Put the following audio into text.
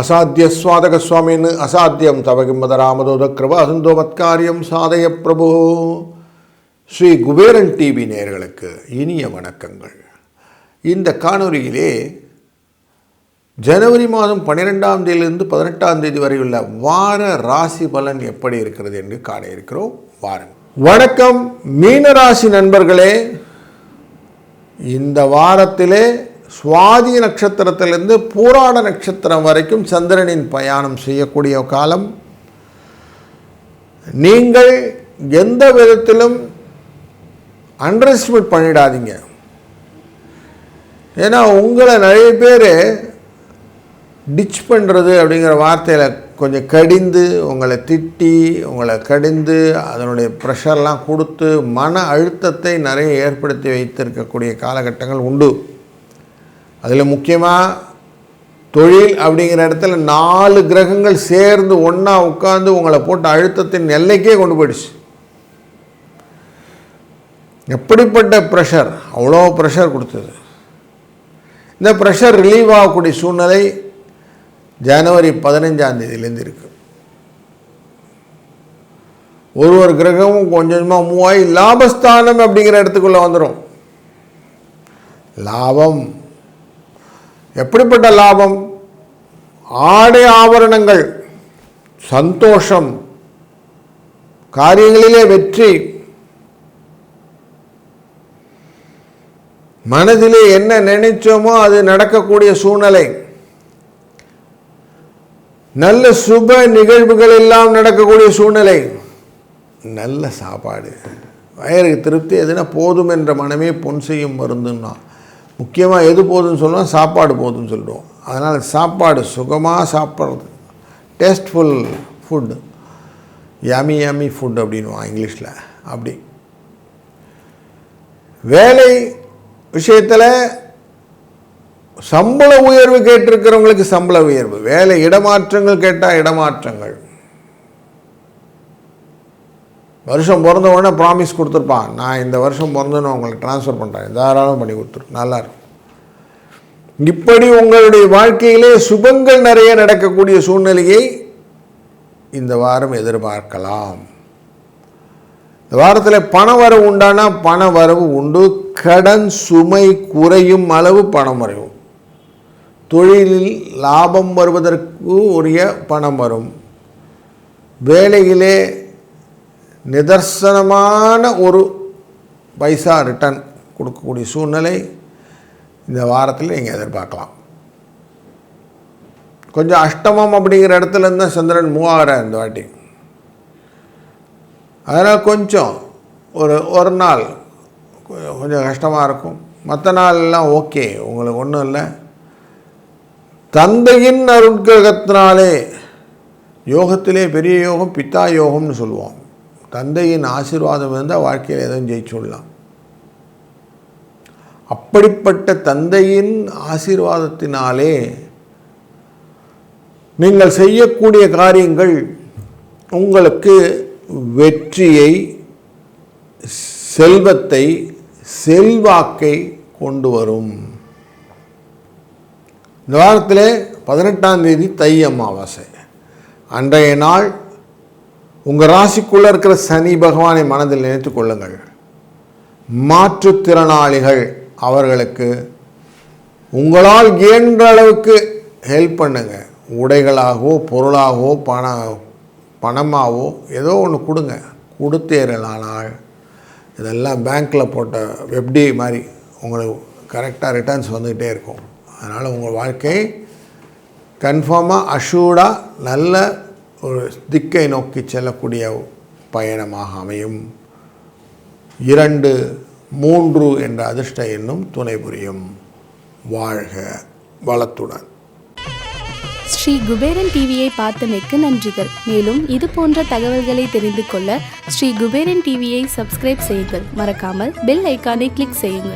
அசாத்திய சுவாதக சுவாமின்னு அசாத்தியம் தவகிம்பத ராமதோத கிருப அசுந்தோமத்காரியம் சாதய பிரபு. ஸ்ரீ குபேரன் டிவி நேர்களுக்கு இனிய வணக்கங்கள். இந்த காணொலியிலே ஜனவரி மாதம் பன்னிரெண்டாம் தேதியிலிருந்து பதினெட்டாம் தேதி வரை உள்ள வார ராசி பலன் எப்படி இருக்கிறது என்று காண இருக்கிறோம். வாரம் வணக்கம். மீன ராசி நண்பர்களே இந்த வாரத்திலே சுவாதி நட்சத்திரத்திலிருந்து பூராட நட்சத்திரம் வரைக்கும் சந்திரனின் பயணம் செய்யக்கூடிய காலம். நீங்கள் எந்த விதத்திலும் அண்டர் எஸ்டிமேட் பண்ணிடாதீங்க. ஏன்னா உங்களை நிறைய பேர் டிச் பண்ணுறது அப்படிங்கிற வார்த்தையில் கொஞ்சம் கடிந்து உங்களை திட்டி உங்களை கடிந்து அதனுடைய ப்ரெஷர்லாம் கொடுத்து மன அழுத்தத்தை நிறைய ஏற்படுத்தி வைத்திருக்கக்கூடிய காலகட்டங்கள் உண்டு. அதில் முக்கியமாக தொழில் அப்படிங்கிற இடத்துல நாலு கிரகங்கள் சேர்ந்து ஒன்றா உட்காந்து உங்களை போட்டு அழுத்தத்தின் எல்லைக்கே கொண்டு போயிடுச்சு. எப்படிப்பட்ட ப்ரெஷர் அவ்வளோ ப்ரெஷர் கொடுத்தது. இந்த ப்ரெஷர் ரிலீவ் ஆகக்கூடிய சூழ்நிலை ஜனவரி பதினஞ்சாம் தேதியிலேருந்து இருக்குது ஒரு ஒரு கிரகமும் கொஞ்சமாக மூவாயி லாபஸ்தானம் அப்படிங்கிற இடத்துக்குள்ளே வந்துடும் லாபம். எப்படிப்பட்ட லாபம்? ஆடை ஆபரணங்கள் சந்தோஷம் காரியங்களிலே வெற்றி. மனதிலே என்ன நினைச்சோமோ அது நடக்கக்கூடிய சூழ்நிலை. நல்ல சுப நிகழ்வுகள் எல்லாம் நடக்கக்கூடிய சூழ்நிலை. நல்ல சாப்பாடு. வயருக்கு திருப்தி எதுனா போதும் என்ற மனமே பொன் செய்யும் மருந்துன்னா. முக்கியமாக எது போதும்னு சொல்லுவோம்? சாப்பாடு போதும்னு சொல்லுவோம் அதனால் சாப்பாடு சுகமாக சாப்பிட்றது. Tasteful food. Yummy yummy food அப்படின்வான் இங்கிலீஷில். அப்படி. வேலை விஷயத்தில் சம்பள உயர்வு கேட்டிருக்கிறவங்களுக்கு சம்பள உயர்வு. வேலை இடமாற்றங்கள் கேட்டால் இடமாற்றங்கள். வருஷம் பிறந்த உடனே ப்ராமிஸ் கொடுத்துருப்பான். நான் இந்த வருஷம் பிறந்தேன்னு உங்களுக்கு ட்ரான்ஸ்ஃபர் பண்ணுறேன் தாராளம் பண்ணி கொடுத்துரு. நல்லாயிருக்கும் இப்படி உங்களுடைய வாழ்க்கையிலே சுபங்கள் நிறைய நடக்கக்கூடிய சூழ்நிலையை இந்த வாரம் எதிர்பார்க்கலாம். இந்த வாரத்தில் பண வரவு உண்டானா பண வரவு உண்டு. கடன் சுமை குறையும் அளவு பணம் வரையும் தொழிலில் லாபம் வருவதற்கு உரிய பணம் வரும். வேலையிலே நிதர்சனமான ஒரு பைசா ரிட்டர்ன் கொடுக்கக்கூடிய சூழ்நிலை இந்த வாரத்தில் நீங்கள் எதிர்பார்க்கலாம். கொஞ்சம் அஷ்டமம் அப்படிங்கிற இடத்துலருந்து சந்திரன் மூவாகிறார் இந்த வாட்டி. அதனால் கொஞ்சம் ஒரு ஒரு நாள் கொஞ்சம் கஷ்டமாக இருக்கும். மற்ற நாள்லாம் ஓகே உங்களுக்கு ஒன்றும் இல்லை. தந்தையின் அருட்கிரகத்தினாலே யோகத்திலே பெரிய யோகம் பித்தா யோகம்னு சொல்லுவோம். தந்தையின் ஆசீர்வாதம் இருந்தால் வாழ்க்கையில் எதுவும் ஜெயிச்சுடலாம் அப்படிப்பட்ட தந்தையின் ஆசீர்வாதத்தினாலே நீங்கள் செய்யக்கூடிய காரியங்கள் உங்களுக்கு வெற்றியை செல்வத்தை செல்வாக்கை கொண்டு வரும். இந்த வாரத்தில் பதினெட்டாம் தேதி தை அமாவாசை. அன்றைய நாள் உங்கள் ராசிக்குள்ளே இருக்கிற சனி பகவானை மனதில் நினைத்து கொள்ளுங்கள். மாற்றுத்திறனாளிகள் அவர்களுக்கு உங்களால் இயன்ற அளவுக்கு ஹெல்ப் பண்ணுங்கள் உடைகளாகவோ பொருளாகவோ பண பணமாகவோ ஏதோ ஒன்று கொடுங்க. கொடுத்தேறலானால் இதெல்லாம் பேங்க்கில் போட்ட வெப்டி மாதிரி உங்களுக்கு கரெக்டாக ரிட்டர்ன்ஸ் வந்துக்கிட்டே இருக்கும். அதனால் உங்கள் வாழ்க்கை கன்ஃபார்மாக அஷூர்டாக நல்ல ஒரு திக்கை நோக்கி செல்லக்கூடிய பயணமாக அமையும். இரண்டு மூன்று என்ற அதிர்ஷ்ட எண்ணும் துணை புரியும். வாழ்க வளத்துடன். ஸ்ரீ குபேரன் டிவியை பார்த்தமைக்கு நன்றிகள். மேலும் இது போன்ற தகவல்களை தெரிந்து கொள்ள ஸ்ரீ குபேரன் டிவியை சப்ஸ்கிரைப் செய்யுங்கள். மறக்காமல் பெல் ஐக்கானை கிளிக் செய்யுங்கள்.